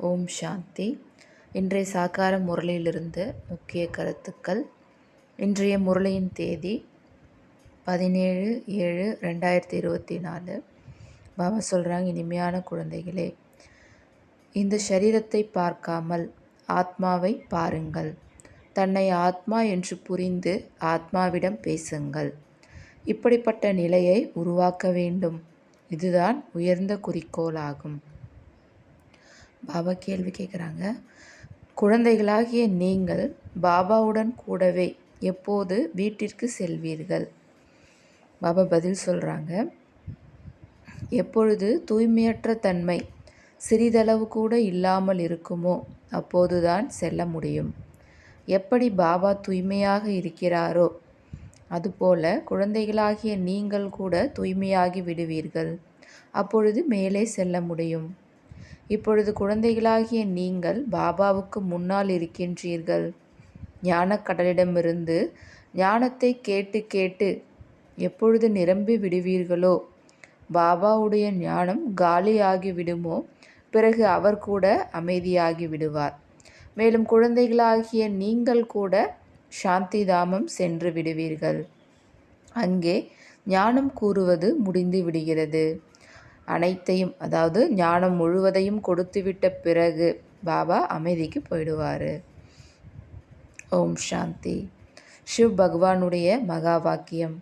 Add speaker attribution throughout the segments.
Speaker 1: ஓம் சாந்தி. இன்றைய சாக்கார முரளியிலிருந்து முக்கிய கருத்துக்கள். இன்றைய முரளியின் தேதி பதினேழு ஏழு ரெண்டாயிரத்தி இருபத்தி நாலு. பாபா சொல்கிறாங்க இனிமையான குழந்தைகளே இந்த சரீரத்தை பார்க்காமல் ஆத்மாவை பாருங்கள். தன்னை ஆத்மா என்று புரிந்து ஆத்மாவிடம் பேசுங்கள். இப்படிப்பட்ட நிலையை உருவாக்க வேண்டும். இதுதான் உயர்ந்த குறிக்கோளாகும். பாபா கேள்வி கேட்குறாங்க குழந்தைகளாகிய நீங்கள் பாபாவுடன் கூடவே எப்போது வீட்டிற்கு செல்வீர்கள்? பாபா பதில் சொல்கிறாங்க எப்பொழுது தூய்மையற்ற தன்மை சிறிதளவு கூட இல்லாமல் இருக்குமோ அப்போதுதான் செல்ல முடியும். எப்படி பாபா தூய்மையாக இருக்கிறாரோ அதுபோல குழந்தைகளாகிய நீங்கள் கூட தூய்மையாகி விடுவீர்கள். அப்பொழுது மேலே செல்ல முடியும். இப்பொழுது குழந்தைகளாகிய நீங்கள் பாபாவுக்கு முன்னால் இருக்கின்றீர்கள். ஞானக்கடலிடமிருந்து ஞானத்தை கேட்டு கேட்டு எப்பொழுது நிரம்பி விடுவீர்களோ பாபாவுடைய ஞானம் காலியாகி விடுமோ பிறகு அவர் கூட அமைதியாகி விடுவார். மேலும் குழந்தைகளாகிய நீங்கள் கூட சாந்தி தாமம் சென்று விடுவீர்கள். அங்கே ஞானம் கூறுவது முடிந்து விடுகிறது. அனைத்தையும் அதாவது ஞானம் முழுவதையும் கொடுத்துவிட்ட பிறகு பாபா அமைதிக்கு போயிடுவார். ஓம் சாந்தி. சிவ் பகவானுடைய மகா வாக்கியம்.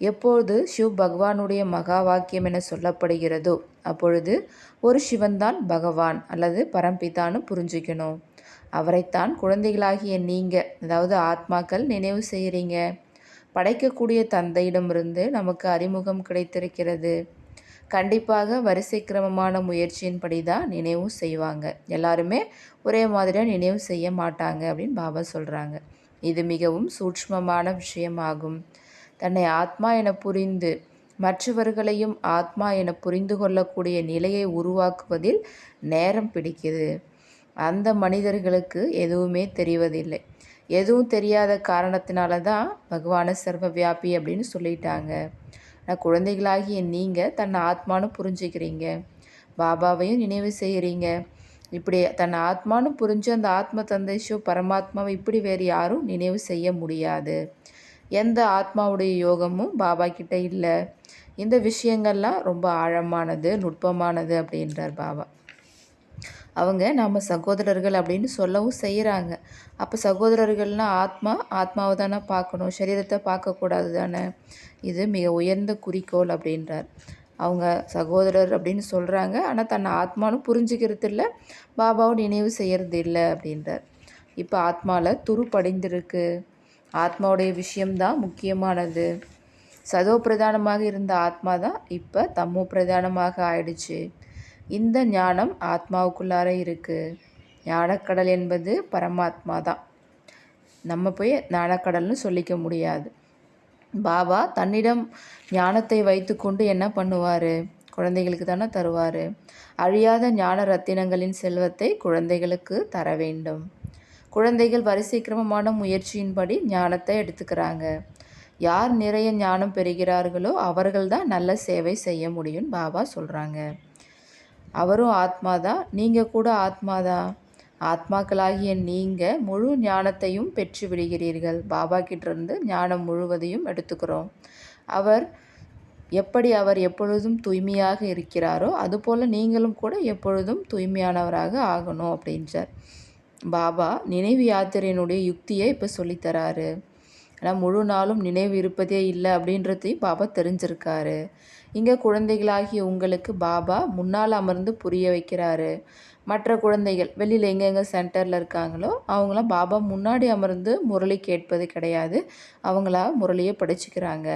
Speaker 1: எப்பொழுது சிவ் பகவானுடைய மகா வாக்கியம் என சொல்லப்படுகிறதோ அப்பொழுது ஒரு சிவன்தான் பகவான் அல்லது பரம்பிதான்னு புரிஞ்சுக்கணும். அவரைத்தான் குழந்தைகளாகிய நீங்கள் அதாவது ஆத்மாக்கள் நினைவு செய்கிறீங்க படைக்கக்கூடிய தந்தையிடமிருந்து நமக்கு அறிமுகம் கிடைத்திருக்கிறது. கண்டிப்பாக வரிசை கிரமமான முயற்சியின்படி தான் நினைவும் செய்வாங்க. எல்லாருமே ஒரே மாதிரியாக நினைவு செய்ய மாட்டாங்க அப்படின்னு பாபா சொல்கிறாங்க இது மிகவும் சூட்சமமான விஷயமாகும். தன்னை ஆத்மா என புரிந்து மற்றவர்களையும் ஆத்மா என புரிந்து கொள்ளக்கூடிய நிலையை உருவாக்குவதில் நேரம் பிடிக்குது. அந்த மனிதர்களுக்கு எதுவுமே தெரிவதில்லை. எதுவும் தெரியாத காரணத்தினால தான் பகவான சர்வ வியாபி அப்படின்னு சொல்லிட்டாங்க. ஆனால் குழந்தைகளாகிய நீங்கள் தன்னை ஆத்மானு புரிஞ்சுக்கிறீங்க. பாபாவையும் நினைவு செய்கிறீங்க இப்படி தன் ஆத்மானு புரிஞ்சு அந்த ஆத்ம தந்தைஷோ பரமாத்மாவை இப்படி வேறு யாரும் நினைவு செய்ய முடியாது. எந்த ஆத்மாவுடைய யோகமும் பாபா கிட்ட இல்லை. இந்த விஷயங்கள்லாம் ரொம்ப ஆழமானது நுட்பமானது அப்படின்றார் பாபா. அவங்க நம்ம சகோதரர்கள் அப்படின்னு சொல்லவும் செய்கிறாங்க அப்போ சகோதரர்கள்னால் ஆத்மா ஆத்மாவை தானே பார்க்கணும். சரீரத்தை பார்க்கக்கூடாது தானே? இது மிக உயர்ந்த குறிக்கோள் அப்படின்றார். அவங்க சகோதரர் அப்படின்னு சொல்கிறாங்க ஆனால் தன்னை ஆத்மானும் புரிஞ்சுக்கிறது இல்லை. பாபாவும் நினைவு செய்கிறது இல்லை அப்படின்றார். இப்போ ஆத்மாவில் துரு படிந்திருக்கு. ஆத்மாவுடைய விஷயம்தான் முக்கியமானது. சதோ பிரதானமாக இருந்த ஆத்மா தான் இப்போ தம்மோ பிரதானமாக ஆயிடுச்சு. இந்த ஞானம் ஆத்மாவுக்குள்ளார இருக்குது ஞானக்கடல் என்பது பரமாத்மா தான். நம்ம போய் ஞானக்கடல்னு சொல்லிக்க முடியாது. பாபா தன்னிடம் ஞானத்தை வைத்துக்கொண்டு என்ன பண்ணுவார்? குழந்தைகளுக்கு தானே தருவார். அழியாத ஞான ரத்தினங்களின் செல்வத்தை குழந்தைகளுக்கு தர வேண்டும். குழந்தைகள் வரிசைக்கிரமமான முயற்சியின்படி ஞானத்தை எடுத்துக்கிறாங்க. யார் நிறைய ஞானம் பெறுகிறார்களோ அவர்கள் தான் நல்ல சேவை செய்ய முடியும்னு பாபா சொல்கிறாங்க அவரும் ஆத்மா தான் நீங்கள் கூட ஆத்மா தான் ஆத்மாக்களாகிய நீங்கள் முழு ஞானத்தையும் பெற்று விடுகிறீர்கள். பாபா கிட்டேருந்து ஞானம் முழுவதையும் எடுத்துக்கிறோம். அவர் எப்படி அவர் எப்பொழுதும் தூய்மையாக இருக்கிறாரோ அதுபோல் நீங்களும் கூட எப்பொழுதும் தூய்மையானவராக ஆகணும் அப்படின்றார். பாபா நினைவு யாத்திரையினுடைய யுக்தியை இப்போ சொல்லித்தராரு ஆனால் முழு நாளும் நினைவு இருப்பதே இல்லை அப்படின்றதையும் பாபா தெரிஞ்சிருக்காரு. இங்கே குழந்தைகளாகிய உங்களுக்கு பாபா முன்னால் அமர்ந்து புரிய வைக்கிறாரு. மற்ற குழந்தைகள் வெளியில் எங்கெங்கே சென்டரில் இருக்காங்களோ அவங்களாம் பாபா முன்னாடி அமர்ந்து முரளி கேட்பது கிடையாது. அவங்களா முரளியை படிச்சுக்கிறாங்க.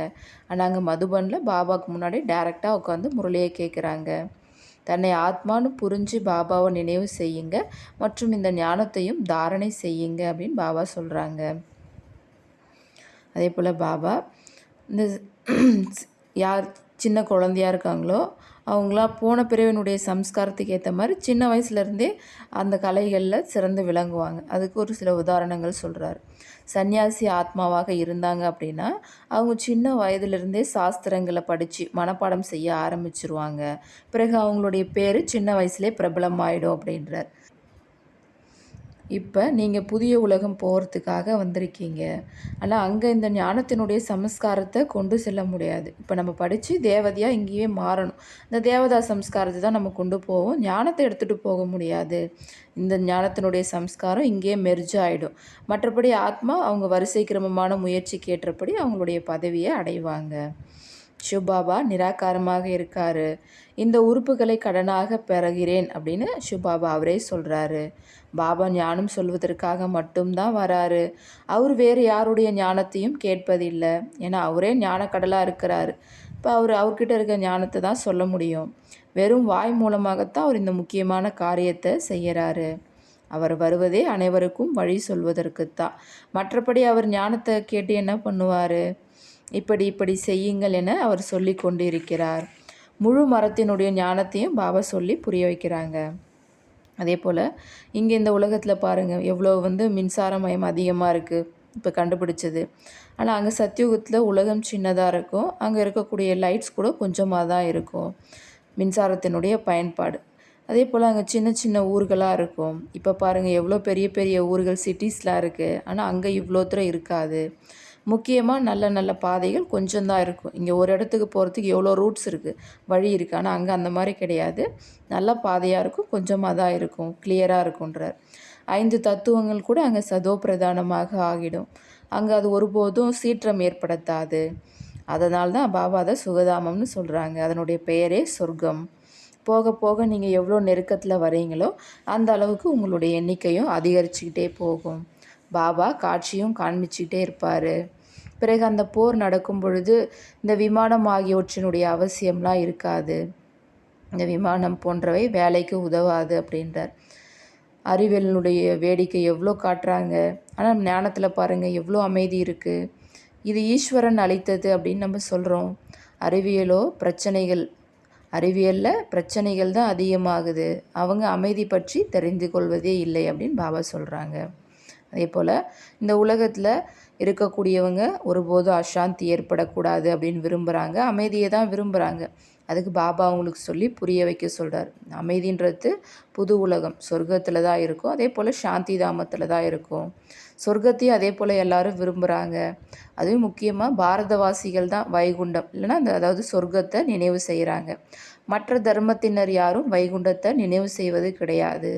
Speaker 1: ஆனால் அங்கே மதுபனில் பாபாவுக்கு முன்னாடி டேரெக்டாக உட்காந்து முரளியை கேட்குறாங்க. தன்னை ஆத்மானு புரிஞ்சு பாபாவை நினைவு செய்யுங்க. மற்றும் இந்த ஞானத்தையும் தாரணை செய்யுங்க அப்படின்னு பாபா சொல்கிறாங்க அதே போல் பாபா. இந்த யார் சின்ன குழந்தையா இருக்காங்களோ அவங்களாம் போன பிறவினுடைய சம்ஸ்காரத்துக்கு ஏற்ற மாதிரி சின்ன வயசுலேருந்தே அந்த கலைகளில் சிறந்து விளங்குவாங்க. அதுக்கு ஒரு சில உதாரணங்கள் சொல்கிறார் சன்னியாசி ஆத்மாவாக இருந்தாங்க அப்படின்னா அவங்க சின்ன வயதிலிருந்தே சாஸ்திரங்களை படித்து மனப்பாடம் செய்ய ஆரம்பிச்சிருவாங்க. பிறகு அவங்களுடைய பேர் சின்ன வயசுலேயே பிரபலமாயிடும் அப்படின்றார். இப்போ நீங்கள் புதிய உலகம் போகிறதுக்காக வந்திருக்கீங்க. ஆனால் அங்கே இந்த ஞானத்தினுடைய சம்ஸ்காரத்தை கொண்டு செல்ல முடியாது. இப்போ நம்ம படித்து தேவதையாக இங்கேயே மாறணும். இந்த தேவதா சம்ஸ்காரத்தை தான் நம்ம கொண்டு போவோம். ஞானத்தை எடுத்துகிட்டு போக முடியாது. இந்த ஞானத்தினுடைய சம்ஸ்காரம் இங்கேயே மெர்ஜ் ஆகிடும் மற்றபடி ஆத்மா அவங்க வரிசை கிரமமான முயற்சிக்கு ஏற்றபடி அவங்களுடைய பதவியை அடைவாங்க. ஷுபாபா நிராகாரமாக இருக்கார். இந்த உறுப்புகளை கடனாக பெறுகிறேன் அப்படின்னு ஷுபாபா அவரே சொல்கிறாரு பாபா ஞானம் சொல்வதற்காக மட்டும்தான் வராரு. அவர் வேறு யாருடைய ஞானத்தையும் கேட்பதில்லை. ஏன்னா அவரே ஞானக்கடலாக இருக்கிறாரு. இப்போ அவர் அவர்கிட்ட இருக்க ஞானத்தை தான் சொல்ல முடியும். வெறும் வாய் மூலமாகத்தான் அவர் இந்த முக்கியமான காரியத்தை செய்கிறாரு அவர் வருவதே அனைவருக்கும் வழி சொல்வதற்குத்தான். மற்றபடி அவர் ஞானத்தை கேட்டு என்ன பண்ணுவார்? இப்படி இப்படி செய்யுங்கள் என அவர் சொல்லி கொண்டு இருக்கிறார் முழு மரத்தினுடைய ஞானத்தையும் பாபா சொல்லி புரிய வைக்கிறாங்க. அதே போல் இங்கே இந்த உலகத்தில் பாருங்கள் எவ்வளோ வந்து மின்சாரமயம் அதிகமாக இருக்குது இப்போ கண்டுபிடிச்சது. ஆனால் அங்கே சத்தியுகத்தில் உலகம் சின்னதாக இருக்கும் அங்கே இருக்கக்கூடிய லைட்ஸ் கூட கொஞ்சமாக தான் இருக்கும் மின்சாரத்தினுடைய பயன்பாடு. அதே போல் அங்கே சின்ன சின்ன ஊர்களாக இருக்கும். இப்போ பாருங்கள் எவ்வளோ பெரிய பெரிய ஊர்கள் சிட்டிஸ்லாம் இருக்குது ஆனால் அங்கே இவ்வளோ தூரம் இருக்காது. முக்கியமாக நல்ல நல்ல பாதைகள் கொஞ்சம் தான் இருக்கும். இங்கே ஒரு இடத்துக்கு போகிறதுக்கு எவ்வளோ ரூட்ஸ் இருக்குது வழி இருக்குது ஆனால் அங்கே அந்த மாதிரி கிடையாது. நல்ல பாதையாக இருக்கும் கொஞ்சமாக தான் இருக்கும் கிளியராக இருக்குன்றார் ஐந்து தத்துவங்கள் கூட அங்கே சதோ பிரதானமாக ஆகிடும். அங்கே அது ஒருபோதும் சீற்றம் ஏற்படுத்தாது. அதனால தான் பாபா அதை சுகதாமம்னு சொல்கிறாங்க அதனுடைய பெயரே சொர்க்கம். போக போக நீங்கள் எவ்வளோ நெருக்கத்தில் வரீங்களோ அந்த அளவுக்கு உங்களுடைய எண்ணிக்கையும் அதிகரிச்சுக்கிட்டே போகும். பாபா காட்சியும் காண்பிச்சுக்கிட்டே இருப்பார். பிறகு அந்த போர் நடக்கும் பொழுது இந்த விமானம் ஆகியவற்றினுடைய அவசியம்லாம் இருக்காது. இந்த விமானம் போன்றவை வேலைக்கு உதவாது அப்படின்றார். அறிவியலினுடைய வேடிக்கை எவ்வளோ காட்டுறாங்க? ஆனால் ஞானத்தில் பாருங்கள் எவ்வளோ அமைதி இருக்குது இது ஈஸ்வரன் அளித்தது அப்படின்னு நம்ம சொல்கிறோம் அறிவியலோ பிரச்சனைகள் அறிவியலில் பிரச்சனைகள் தான் அதிகமாகுது. அவங்க அமைதி பற்றி தெரிந்து கொள்வதே இல்லை அப்படின்னு பாபா சொல்கிறாங்க அதே போல் இந்த உலகத்தில் இருக்கக்கூடியவங்க ஒருபோதும் அசாந்தி ஏற்படக்கூடாது அப்படின்னு விரும்புகிறாங்க அமைதியை தான் விரும்புகிறாங்க அதுக்கு பாபா அவங்களுக்கு சொல்லி புரிய வைக்க சொல்கிறார் அமைதின்றது புது உலகம். சொர்க்கத்தில் தான் இருக்கும். அதே போல் சாந்தி தாமத்தில் தான் இருக்கும். சொர்க்கத்தையும் அதே போல் எல்லாரும் விரும்புகிறாங்க அதுவும் முக்கியமாக பாரதவாசிகள் தான் வைகுண்டம். இல்லைன்னா அந்த அதாவது சொர்க்கத்தை நினைவு செய்கிறாங்க மற்ற தர்மத்தினர் யாரும் வைகுண்டத்தை நினைவு செய்வது கிடையாது.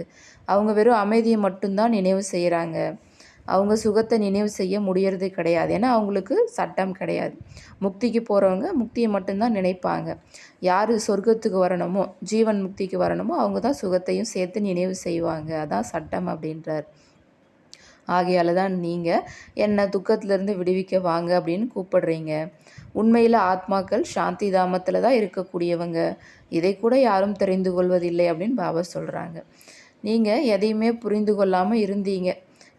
Speaker 1: அவங்க வெறும் அமைதியை மட்டும்தான் நினைவு செய்கிறாங்க அவங்க சுகத்தை நினைவு செய்ய முடியறது கிடையாது. ஏன்னா அவங்களுக்கு சட்டம் கிடையாது. முக்திக்கு போகிறவங்க முக்தியை மட்டும்தான் நினைப்பாங்க. யார் சொர்க்கத்துக்கு வரணுமோ ஜீவன் முக்திக்கு வரணுமோ அவங்க தான் சுகத்தையும் சேர்த்து நினைவு செய்வாங்க. அதான் சட்டம் அப்படின்றார். ஆகையால் தான் நீங்கள் என்னை துக்கத்திலேருந்து விடுவிக்க வாங்க அப்படின்னு கூப்பிடுறீங்க. உண்மையில் ஆத்மாக்கள் சாந்தி தாமத்தில் தான் இருக்கக்கூடியவங்க. இதை கூட யாரும் தெரிந்து கொள்வதில்லை அப்படின்னு பாபா சொல்கிறாங்க நீங்கள் எதையுமே புரிந்து கொள்ளாமல் இருந்தீங்க.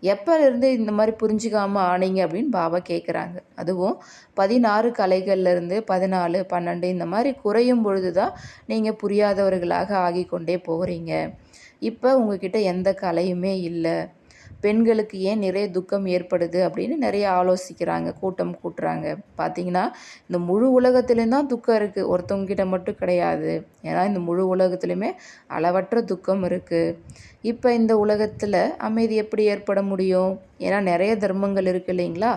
Speaker 1: எப்போ இருந்து இந்த மாதிரி புரிஞ்சுக்காமல் ஆனீங்க அப்படின்னு பாபா கேட்குறாங்க அதுவும் பதினாறு கலைகள்லேருந்து பதினாலு பன்னெண்டு இந்த மாதிரி குறையும் பொழுது தான் நீங்கள் புரியாதவர்களாக ஆகி கொண்டே போகிறீங்க இப்போ உங்ககிட்ட எந்த கலையுமே இல்லை. பெண்களுக்கு ஏன் நிறைய துக்கம் ஏற்படுது அப்படின்னு நிறைய ஆலோசிக்கிறாங்க கூட்டம் கூட்டுறாங்க. பார்த்தீங்கன்னா இந்த முழு உலகத்துலேயும் தான் துக்கம் இருக்குது ஒருத்தவங்கிட்ட மட்டும் கிடையாது. ஏன்னா இந்த முழு உலகத்துலேயுமே அளவற்ற துக்கம் இருக்குது இப்போ இந்த உலகத்தில் அமைதி எப்படி ஏற்பட முடியும்? ஏன்னா நிறைய தர்மங்கள் இருக்குது இல்லைங்களா?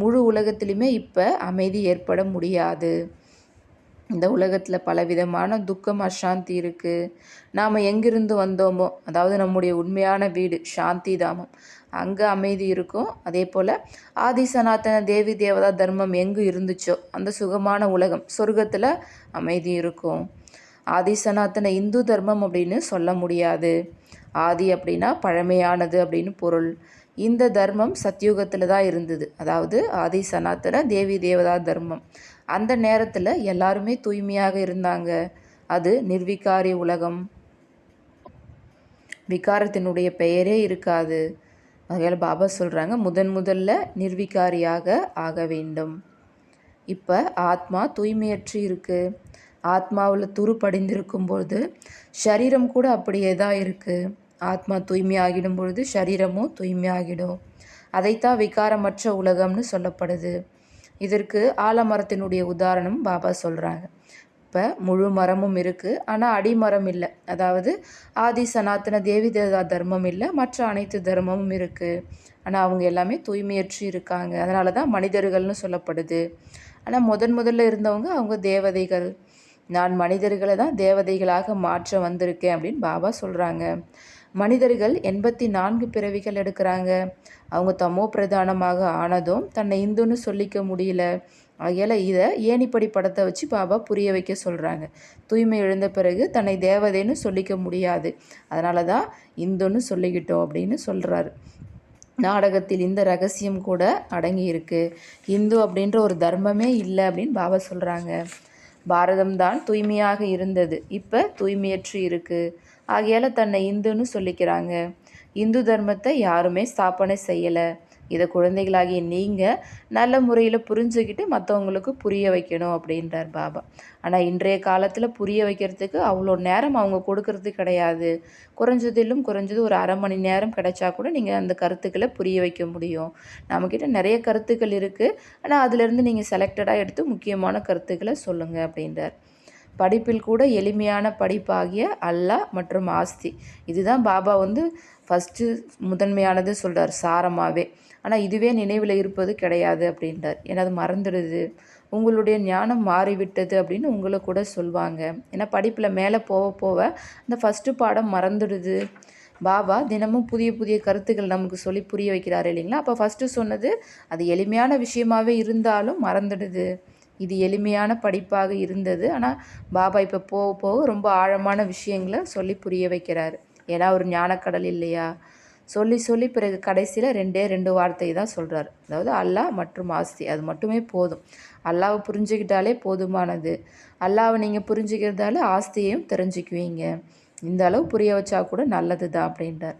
Speaker 1: முழு உலகத்துலேயுமே இப்போ அமைதி ஏற்பட முடியாது. இந்த உலகத்தில் பலவிதமான துக்கம் அசாந்தி இருக்குது நாம் எங்கிருந்து வந்தோமோ அதாவது நம்முடைய உண்மையான வீடு சாந்தி தாமம் அங்கே அமைதி இருக்கும். அதே போல் ஆதி சனாத்தன தேவி தேவதா தர்மம் எங்கு இருந்துச்சோ அந்த சுகமான உலகம் சொர்க்கத்தில் அமைதி இருக்கும். ஆதி சனாத்தன இந்து தர்மம் அப்படின்னு சொல்ல முடியாது. ஆதி அப்படின்னா பழமையானது அப்படின்னு பொருள். இந்த தர்மம் சத்யுகத்தில் தான் இருந்தது. அதாவது ஆதி சனாத்தன தேவி தேவதா தர்மம். அந்த நேரத்தில் எல்லாருமே தூய்மையாக இருந்தாங்க. அது நிர்விகாரி உலகம். விகாரத்தினுடைய பெயரே இருக்காது. அதனால் பாபா சொல்கிறாங்க முதன் முதல்ல நிர்விகாரியாக ஆக வேண்டும். இப்போ ஆத்மா தூய்மையற்று இருக்குது ஆத்மாவில் துரு படிந்திருக்கும் பொழுது சரீரம் கூட அப்படியே தான் இருக்குது ஆத்மா தூய்மையாகிடும் பொழுது சரீரமும் தூய்மையாகிடும். அதைத்தான் விகாரமற்ற உலகம்னு சொல்லப்படுது. இதற்கு ஆலமரத்தினுடைய உதாரணம் பாபா சொல்கிறாங்க இப்போ முழு மரமும் இருக்குது ஆனால் அடிமரம் இல்லை. அதாவது ஆதி சனாத்தன தேவி தேவதா தர்மம் இல்லை. மற்ற அனைத்து தர்மமும் இருக்குது ஆனால் அவங்க எல்லாமே தூய்மையற்று இருக்காங்க. அதனால தான் மனிதர்கள்னு சொல்லப்படுது. ஆனால் முதன் முதல்ல இருந்தவங்க அவங்க தேவதைகள். நான் மனிதர்களை தான் தேவதைகளாக மாற்ற வந்திருக்கேன் அப்படின்னு பாபா சொல்கிறாங்க மனிதர்கள் எண்பத்தி நான்கு பிறவிகள் எடுக்கிறாங்க. அவங்க தமோ பிரதானமாக ஆனதும் தன்னை இந்துன்னு சொல்லிக்க முடியல. ஆகையால் இதை ஏணிப்படி படத்தை வச்சு பாபா புரிய வைக்க சொல்கிறாங்க தூய்மை எழுந்த பிறகு தன்னை தேவதைன்னு சொல்லிக்க முடியாது. அதனால தான் இந்துன்னு சொல்லிக்கிட்டோம் அப்படின்னு சொல்கிறாரு நாடகத்தில் இந்த ரகசியம் கூட அடங்கி இருக்கு. இந்து அப்படின்ற ஒரு தர்மமே இல்லை அப்படின்னு பாபா சொல்கிறாங்க பாரதம்தான் தூய்மையாக இருந்தது. இப்போ தூய்மையற்று இருக்குது ஆகையால் தன்னை இந்துன்னு சொல்லிக்கிறாங்க. இந்து தர்மத்தை யாருமே ஸ்தாபனை செய்யலை. இதை குழந்தைகளாகிய நீங்கள் நல்ல முறையில் புரிஞ்சுக்கிட்டு மற்றவங்களுக்கு புரிய வைக்கணும் அப்படின்றார் பாபா. ஆனால் இன்றைய காலத்தில் புரிய வைக்கிறதுக்கு அவ்வளோ நேரம் அவங்க கொடுக்கறது கிடையாது. குறைஞ்சதிலும் குறைஞ்சது ஒரு அரை மணி நேரம் கிடைச்சா கூட நீங்கள் அந்த கருத்துக்களை புரிய வைக்க முடியும். நம்மக்கிட்ட நிறைய கருத்துக்கள் இருக்குது ஆனால் அதிலிருந்து நீங்கள் செலக்டடாக எடுத்து முக்கியமான கருத்துக்களை சொல்லுங்கள் அப்படின்றார். படிப்பில் கூட எளிமையான படிப்பாகிய அல்லாஹ் மற்றும் ஆஸ்தி. இதுதான் பாபா வந்து ஃபஸ்ட்டு முதன்மையானது சொல்கிறார் சாரமாகவே ஆனால் இதுவே நினைவில் இருப்பது கிடையாது அப்படின்றார். ஏன்னா அது மறந்துடுது. உங்களுடைய ஞானம் மாறிவிட்டது அப்படின்னு உங்களை கூட சொல்லுவாங்க ஏன்னா படிப்பில் மேலே போக போக அந்த ஃபஸ்ட்டு பாடம் மறந்துடுது. பாபா தினமும் புதிய புதிய கருத்துக்கள் நமக்கு சொல்லி புரிய வைக்கிறாரு இல்லைங்களா? அப்போ ஃபஸ்ட்டு சொன்னது அது எளிமையான விஷயமாகவே இருந்தாலும் மறந்துடுது. இது எளிமையான படிப்பாக இருந்தது. ஆனால் பாபா இப்போ போக போக ரொம்ப ஆழமான விஷயங்களை சொல்லி புரிய வைக்கிறாரு. ஏன்னா ஒரு ஞானக்கடல் இல்லையா? சொல்லி சொல்லி பிறகு கடைசியில் ரெண்டே ரெண்டு வார்த்தை தான் சொல்கிறார் அதாவது அல்லாஹ் மற்றும் ஆஸ்தி அது மட்டுமே போதும். அல்லாவை புரிஞ்சுக்கிட்டாலே போதுமானது. அல்லாவை நீங்கள் புரிஞ்சுக்கிறதால ஆஸ்தியையும் தெரிஞ்சுக்குவீங்க. இந்த அளவு புரிய வச்சா கூட நல்லது தான் அப்படின்றார்.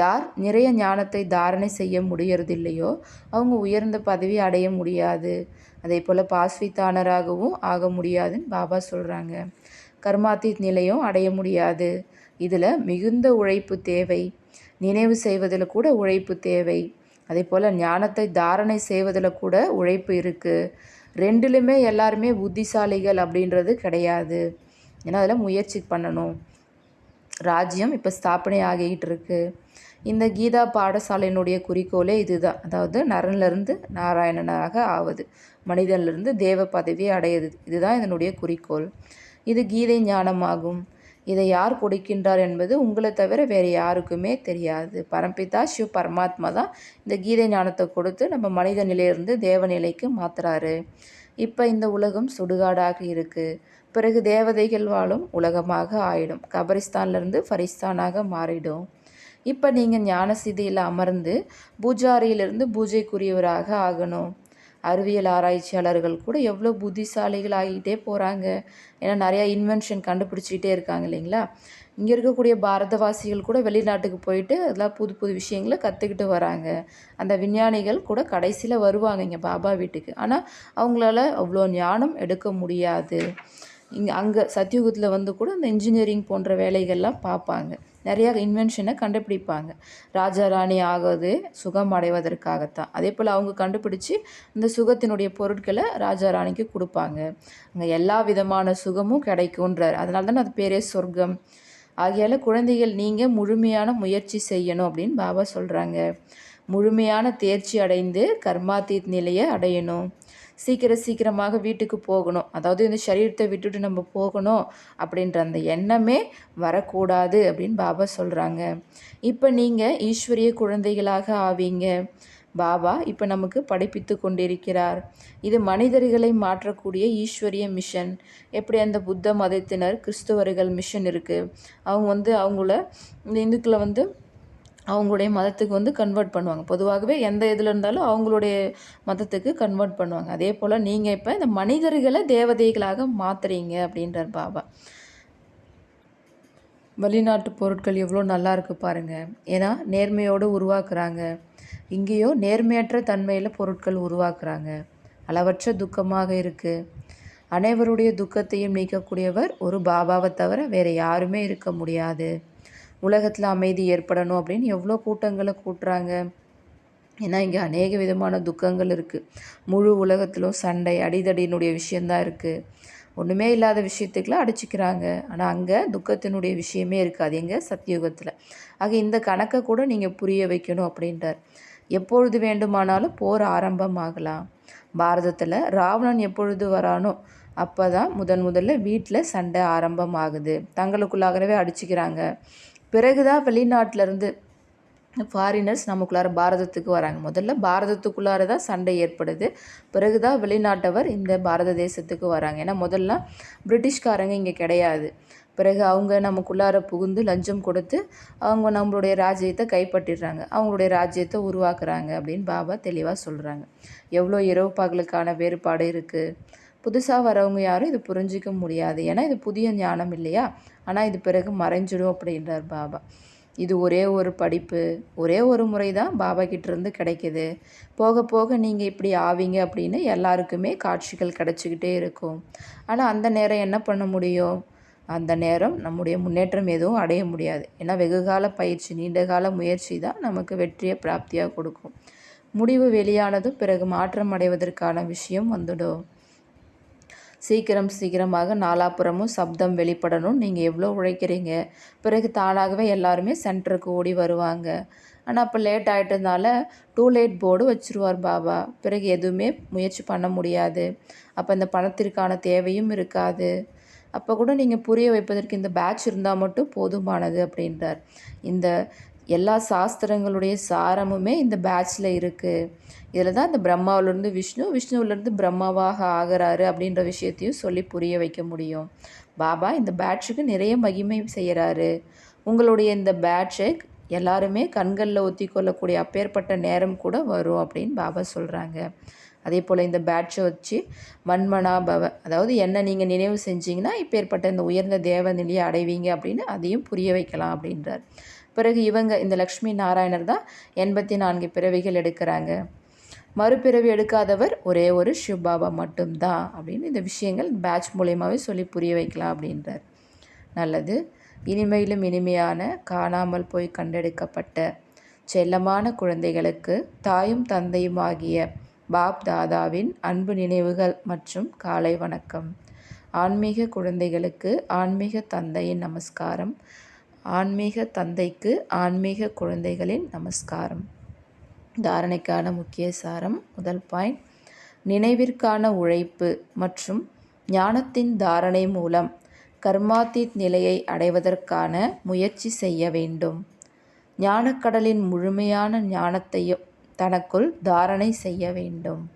Speaker 1: யார் நிறைய ஞானத்தை தாரணை செய்ய முடியறதில்லையோ அவங்க உயர்ந்த பதவி அடைய முடியாது. அதே போல் பாஸ்வித்தானராகவும் ஆக முடியாதுன்னு பாபா சொல்கிறாங்க கர்மாத்தீத் நிலையும் அடைய முடியாது. இதில் மிகுந்த உழைப்பு தேவை. நினைவு செய்வதில் கூட உழைப்பு தேவை. அதே போல் ஞானத்தை தாரணை செய்வதில் கூட உழைப்பு இருக்குது ரெண்டுலையுமே எல்லாருமே புத்திசாலிகள் அப்படின்றது கிடையாது. ஏன்னா அதில் முயற்சி பண்ணணும். ராஜ்யம் இப்போ ஸ்தாபனை ஆகிக்கிட்டு இருக்குது இந்த கீதா பாடசாலையினுடைய குறிக்கோளே இதுதான். அதாவது நரன்லேருந்து நாராயணனாக ஆவது. மனிதன்லேருந்து தேவ பதவியை அடையுது. இதுதான் இதனுடைய குறிக்கோள். இது கீதை ஞானமாகும். இதை யார் கொடுக்கின்றார் என்பது உங்களை தவிர வேறு யாருக்குமே தெரியாது. பரம்பிதா சிவ பரமாத்மா தான் இந்த கீதை ஞானத்தை கொடுத்து நம்ம மனித நிலையிலிருந்து தேவ நிலைக்கு மாற்றுறாரு இப்போ இந்த உலகம் சுடுகாடாக இருக்குது பிறகு தேவதைகள் வாழும் உலகமாக ஆயிடும். கபரிஸ்தான்லேருந்து ஃபரிஸ்தானாக மாறிடும். இப்போ நீங்கள் ஞான சிதியில் அமர்ந்து பூஜாரியிலிருந்து பூஜைக்குரியவராக ஆகணும். அறிவியல் ஆராய்ச்சியாளர்கள் கூட எவ்வளோ புத்திசாலிகள் ஆகிட்டே போகிறாங்க ஏன்னா நிறையா இன்வென்ஷன் கண்டுபிடிச்சிக்கிட்டே இருக்காங்க இல்லைங்களா? இங்கே இருக்கக்கூடிய பாரதவாசிகள் கூட வெளிநாட்டுக்கு போயிட்டு அதெல்லாம் புது புது விஷயங்களை கற்றுக்கிட்டு வராங்க. அந்த விஞ்ஞானிகள் கூட கடைசியில் வருவாங்க இங்கே பாபா வீட்டுக்கு. ஆனால் அவங்களால அவ்வளோ ஞானம் எடுக்க முடியாது. இங்கே அங்கே சத்தியுகத்தில் வந்து கூட இந்த இன்ஜினியரிங் போன்ற வேலைகள்லாம் பார்ப்பாங்க. நிறையா இன்வென்ஷனை கண்டுபிடிப்பாங்க. ராஜா ராணி ஆவது சுகம் அடைவதற்காகத்தான். அதே போல் அவங்க கண்டுபிடிச்சி இந்த சுகத்தினுடைய பொருட்களை ராஜா ராணிக்கு கொடுப்பாங்க. அங்கே எல்லா விதமான சுகமும் கிடைக்குன்றார் அதனால தானே அது பேரே சொர்க்கம். ஆகையால் குழந்தைகள் நீங்கள் முழுமையான முயற்சி செய்யணும் அப்படின்னு பாபா சொல்கிறாங்க முழுமையான தேர்ச்சி அடைந்து கர்மாத்தீத் நிலையை அடையணும். சீக்கிரம் சீக்கிரமாக வீட்டுக்கு போகணும். அதாவது இந்த சரீரத்தை விட்டுட்டு நம்ம போகணும் அப்படின்ற அந்த எண்ணமே வரக்கூடாது அப்படின்னு பாபா சொல்கிறாங்க இப்போ நீங்கள் ஈஸ்வரிய குழந்தைகளாக ஆவீங்க. பாபா இப்போ நமக்கு படிப்பித்து கொண்டிருக்கிறார். இது மனிதர்களை மாற்றக்கூடிய ஈஸ்வரிய மிஷன். எப்படி அந்த புத்த மதத்தினர் கிறிஸ்துவர்கள் மிஷன் இருக்குது அவங்க வந்து அவங்கள இந்த இந்துக்களை வந்து அவங்களுடைய மதத்துக்கு வந்து கன்வெர்ட் பண்ணுவாங்க. பொதுவாகவே எந்த இதில் இருந்தாலும் அவங்களுடைய மதத்துக்கு கன்வெர்ட் பண்ணுவாங்க. அதே போல் நீங்கள் இப்போ இந்த மனிதர்களை தேவதைகளாக மாற்றுறீங்க அப்படின்றார் பாபா. வெளிநாட்டு பொருட்கள் எவ்வளோ நல்லா இருக்குது பாருங்கள் ஏன்னா நேர்மையோடு உருவாக்குறாங்க. இங்கேயோ நேர்மையற்ற தன்மையில் பொருட்கள் உருவாக்குறாங்க. அளவற்ற துக்கமாக இருக்குது அனைவருடைய துக்கத்தையும் நீக்கக்கூடியவர் ஒரு பாபாவை தவிர வேறு யாருமே இருக்க முடியாது. உலகத்தில் அமைதி ஏற்படணும் அப்படின்னு எவ்வளோ கூட்டங்களை கூட்டுறாங்க. ஏன்னா இங்கே அநேக விதமான துக்கங்கள் இருக்குது முழு உலகத்திலும் சண்டை அடிதடியினுடைய விஷயந்தான் இருக்குது ஒன்றுமே இல்லாத விஷயத்துக்குலாம் அடிச்சுக்கிறாங்க. ஆனால் அங்கே துக்கத்தினுடைய விஷயமே இருக்காது. எங்கள் சத்தியுகத்தில். ஆக இந்த கணக்கை கூட நீங்கள் புரிய வைக்கணும் அப்படின்றார். எப்பொழுது வேண்டுமானாலும் போர் ஆரம்பமாகலாம். பாரதத்தில் ராவணன் எப்பொழுது வரானோ அப்போ தான் முதன் முதல்ல வீட்டில் சண்டை ஆரம்பமாகுது. தங்களுக்குள்ளாகவே அடிச்சுக்கிறாங்க. பிறகு தான் வெளிநாட்டிலேருந்து ஃபாரினர்ஸ் நமக்குள்ளார பாரதத்துக்கு வராங்க. முதல்ல பாரதத்துக்குள்ளார தான் சண்டை ஏற்படுது. பிறகு தான் வெளிநாட்டவர் இந்த பாரத தேசத்துக்கு வராங்க. ஏன்னா முதல்ல பிரிட்டிஷ்காரங்க இங்கே கிடையாது. பிறகு அவங்க நமக்குள்ளார புகுந்து லஞ்சம் கொடுத்து அவங்க நம்மளுடைய ராஜ்யத்தை கைப்பற்றிடுறாங்க. அவங்களுடைய ராஜ்யத்தை உருவாக்குறாங்க அப்படின்னு பாபா தெளிவாக சொல்கிறாங்க எவ்வளோ இரவு பகலுக்கான வேறுபாடு இருக்குது புதுசாக வரவங்க யாரும் இது புரிஞ்சிக்க முடியாது. ஏன்னா இது புதிய ஞானம் இல்லையா? ஆனால் இது பிறகு மறைஞ்சிடும் அப்படின்றார் பாபா. இது ஒரே ஒரு படிப்பு ஒரே ஒரு முறை தான் பாபா கிட்டேருந்து கிடைக்கிது. போக போக நீங்கள் இப்படி ஆவீங்க அப்படின்னு எல்லாருக்குமே காட்சிகள் கிடச்சிக்கிட்டே இருக்கும். ஆனால் அந்த நேரம் என்ன பண்ண முடியும்? அந்த நேரம் நம்முடைய முன்னேற்றம் எதுவும் அடைய முடியாது. ஏன்னா வெகுகால பயிற்சி நீண்டகால முயற்சி தான் நமக்கு வெற்றியை பிராப்தியாக கொடுக்கும். முடிவு வெளியானதும் பிறகு மாற்றம் அடைவதற்கான விஷயம் வந்துடும். சீக்கிரம் சீக்கிரமாக நாலாப்புறமும் சப்தம் வெளிப்படணும். நீங்கள் எவ்வளோ உழைக்கிறீங்க? பிறகு தானாகவே எல்லாருமே சென்டருக்கு ஓடி வருவாங்க. ஆனால் அப்போ லேட் ஆகிட்டதுனால டூ லேட் போர்டு வச்சுருவார் பாபா. பிறகு எதுவுமே முயற்சி பண்ண முடியாது. அப்போ இந்த பணத்திற்கான தேவையும் இருக்காது. அப்போ கூட நீங்கள் புரிய வைப்பதற்கு இந்த பேட்ச் இருந்தால் மட்டும் போதுமானது அப்படின்றார். இந்த எல்லா சாஸ்திரங்களுடைய சாரமுமே இந்த பேட்சில் இருக்குது இதில் தான் இந்த பிரம்மாவிலேருந்து விஷ்ணு விஷ்ணுவிலேருந்து பிரம்மாவாக ஆகிறாரு அப்படின்ற விஷயத்தையும் சொல்லி புரிய வைக்க முடியும். பாபா இந்த பேட்சுக்கு நிறைய மகிமை செய்கிறாரு உங்களுடைய இந்த பேட்சை எல்லாருமே கண்களில் ஒத்தி கொள்ளக்கூடிய அப்பேற்பட்ட நேரம் கூட வரும் அப்படின்னு பாபா சொல்கிறாங்க அதே போல் இந்த பேட்சை வச்சு மண்மனா பவ அதாவது என்ன நீங்கள் நினைவு செஞ்சீங்கன்னா இப்பேற்பட்ட இந்த உயர்ந்த தேவ நிலையை அடைவீங்க அப்படின்னு அதையும் புரிய வைக்கலாம் அப்படின்றார். பிறகு இவங்க இந்த லக்ஷ்மி நாராயணர் தான் எண்பத்தி நான்கு பிறவிகள் எடுக்கிறாங்க. மறுபிறவி எடுக்காதவர் ஒரே ஒரு சிவபாபா மட்டும்தான் அப்படின்னு இந்த விஷயங்கள் பேட்ச் மூலியமாகவே சொல்லி புரிய வைக்கலாம் அப்படின்றார். நல்லது. இனிமையிலும் இனிமையான காணாமல் போய் கண்டெடுக்கப்பட்ட செல்லமான குழந்தைகளுக்கு தாயும் தந்தையும் ஆகிய பாப் தாதாவின் அன்பு நினைவுகள் மற்றும் காலை வணக்கம். ஆன்மீக குழந்தைகளுக்கு ஆன்மீக தந்தையின் நமஸ்காரம். ஆன்மீக தந்தைக்கு ஆன்மீக குழந்தைகளின் நமஸ்காரம். தாரணைக்கான முக்கிய சாரம் முதல் பாயிண்ட். நினைவிற்கான உழைப்பு மற்றும் ஞானத்தின் தாரணை மூலம் கர்மாத்தீத் நிலையை அடைவதற்கான முயற்சி செய்ய வேண்டும். ஞானக்கடலின் முழுமையான ஞானத்தையும் தனக்குள் தாரணை செய்ய வேண்டும்.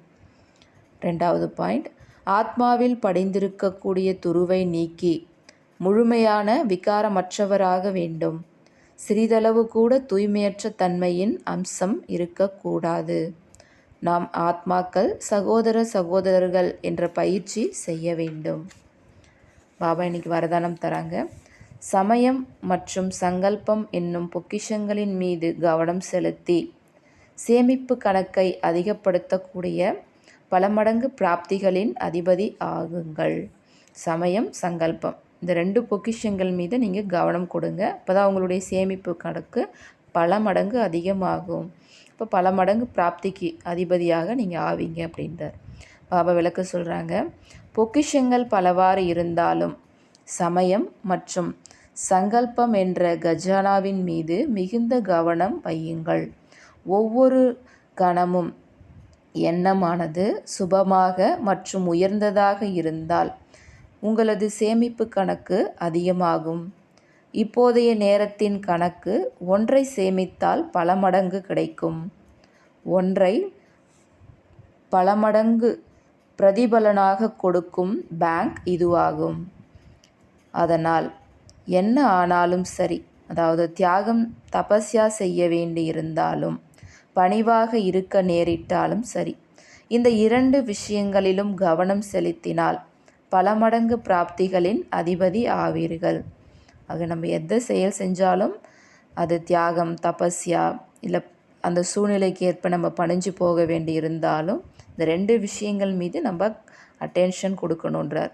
Speaker 1: ரெண்டாவது பாயிண்ட். ஆத்மாவில் படிந்திருக்கக்கூடிய துருவை நீக்கி முழுமையான விகாரமற்றவராக வேண்டும். சிறிதளவு கூட தூய்மையற்ற தன்மையின் அம்சம் இருக்கக்கூடாது. நாம் ஆத்மாக்கள் சகோதர சகோதரர்கள் என்ற பயிற்சி செய்ய வேண்டும். பாபா இன்னைக்கு வரதானம் தராங்க. சமயம் மற்றும் சங்கல்பம் என்னும் பொக்கிஷங்களின் மீது கவனம் செலுத்தி சேமிப்பு கணக்கை அதிகப்படுத்தக்கூடிய பல மடங்கு பிராப்திகளின் அதிபதி ஆகுங்கள். சமயம் சங்கல்பம். இந்த ரெண்டு பொக்கிஷங்கள் மீது நீங்கள் கவனம் கொடுங்க. அப்போ தான் உங்களுடைய சேமிப்பு கணக்கு பல மடங்கு அதிகமாகும். இப்போ பல மடங்கு பிராப்திக்கு அதிபதியாக நீங்கள் ஆவீங்க அப்படின்றார். பாபா விளக்க சொல்கிறாங்க பொக்கிஷங்கள் பலவாறு இருந்தாலும் சமயம் மற்றும் சங்கல்பம் என்ற கஜானாவின் மீது மிகுந்த கவனம் வையுங்கள். ஒவ்வொரு கணமும் எண்ணமானது சுபமாக மற்றும் உயர்ந்ததாக இருந்தால் உங்களது சேமிப்பு கணக்கு அதிகமாகும். இப்போதைய நேரத்தின் கணக்கு ஒன்றை சேமித்தால் பல மடங்கு கிடைக்கும். ஒன்றை பல மடங்கு பிரதிபலனாக கொடுக்கும் பேங்க் இதுவாகும். அதனால் என்ன ஆனாலும் சரி அதாவது தியாகம் தபஸ்யா செய்ய வேண்டியிருந்தாலும் பணிவாக இருக்க நேரிட்டாலும் சரி. இந்த இரண்டு விஷயங்களிலும் கவனம் செலுத்தினால் பல மடங்கு பிராப்திகளின் அதிபதி ஆவீர்கள். ஆக நம்ம எந்த செயல் செஞ்சாலும் அது தியாகம் தபஸ்யா இல்லை அந்த சூழ்நிலைக்கு ஏற்ப நம்ம பணிஞ்சு போக வேண்டி இருந்தாலும் இந்த ரெண்டு விஷயங்கள் மீது நம்ம அட்டென்ஷன் கொடுக்கணுன்றார்.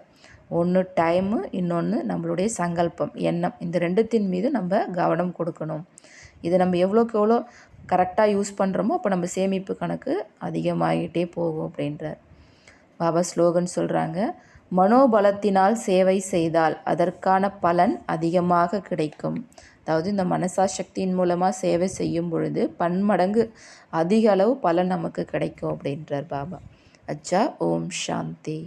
Speaker 1: ஒன்று டைமு இன்னொன்று நம்மளுடைய சங்கல்பம் எண்ணம். இந்த ரெண்டுத்தின் மீது நம்ம கவனம் கொடுக்கணும். இதை நம்ம எவ்வளோக்கு எவ்வளோ கரெக்டாக யூஸ் பண்ணுறோமோ அப்போ நம்ம சேமிப்பு கணக்கு அதிகமாகிட்டே போகும் அப்படின்றார். பாபா ஸ்லோகன் சொல்கிறாங்க மனோபலத்தினால் சேவை செய்தால் அதற்கான பலன் அதிகமாக கிடைக்கும். அதாவது இந்த மனசா சக்தியின் மூலமாக சேவை செய்யும் பொழுது பன்மடங்கு அதிக அளவு பலன் நமக்கு கிடைக்கும் அப்படின்றார் பாபா. அச்சா ஓம் சாந்தி.